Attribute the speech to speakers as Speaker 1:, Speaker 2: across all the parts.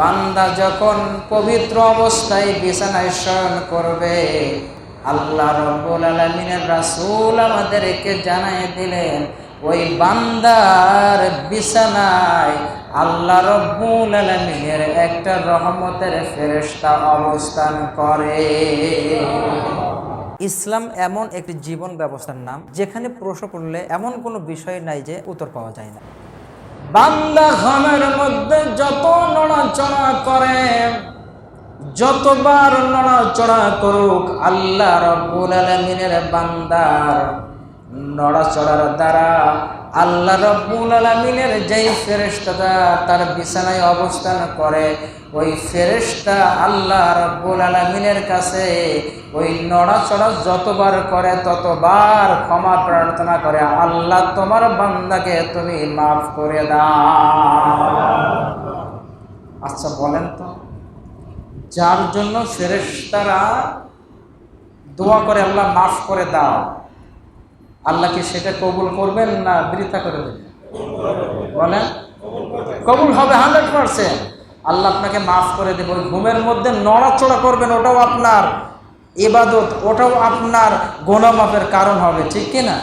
Speaker 1: বান্দা যখন পবিত্র অবস্থায় বিছানায় শয়ন করবে, আল্লাহ রব্বুল আলমিনের রাসূল আমাদেরকে জানাই দিলেন, ওই বান্দার বিছানায় আল্লাহ রব্বুল আলমিনের একটা রহমতের ফেরেশতা অবস্থান করে।
Speaker 2: ইসলাম এমন একটি জীবন ব্যবস্থার নাম, যেখানে প্রশ্ন করলে এমন কোনো বিষয় নাই যে উত্তর পাওয়া যায় না।
Speaker 1: বান্দা ঘমের মধ্যে নড়াচড়া করে। যতবার নড়াচড়া করুক, আল্লাহ রব্বুল আলমিনের বান্দার নড়াচড়ার দ্বারা আল্লাহ রব্বুল আলমিনের যেই ফেরেস্তাটা তার বিছানায় অবস্থান করে, ওই ফেরেস্তা আল্লাহ রব্বুল আলমিনের কাছে ওই নড়াচড়া যতবার করে, ততবার ক্ষমা প্রার্থনা করে, আল্লাহ তোমার বান্দাকে তুমি মাফ করে দাও আচ্ছা বলেন তো যার জন্য ফেরেশতারা দোয়া করে, আল্লাহ মাফ করে দাও। আল্লাহ কি সেটা কবুল করবেন না বৃথা করে দেবেন? বলেন, কবুল হবে হান্ড্রেড পার্সেন্ট। আল্লাহ আপনাকে মাফ করে দেবে, ওই ঘুমের মধ্যে নড়াচড়া করবেন, ওটাও আপনার এবাদত ওটাও আপনার গোনা মাফের কারণ হবে, ঠিক কি না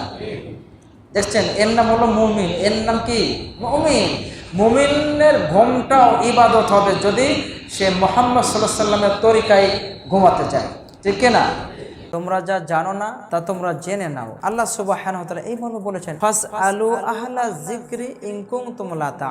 Speaker 1: দেখছেন, এর নাম হলো মুমিন, এর নাম কি? মুমিন। মুমিনের ঘুমটাও ইবাদত হবে যদি সে মোহাম্মদ সাল্লাহ সাল্লামের তরিকায় ঘুমাতে যায় ঠিক না
Speaker 2: তোমরা যা জানো না, তা তোমরা জেনে নাও। আল্লাহ সুবাহ এই এইভাবে বলেছেন ফাস আলু আহলা জিক্রি ইনকুম তোমলা তা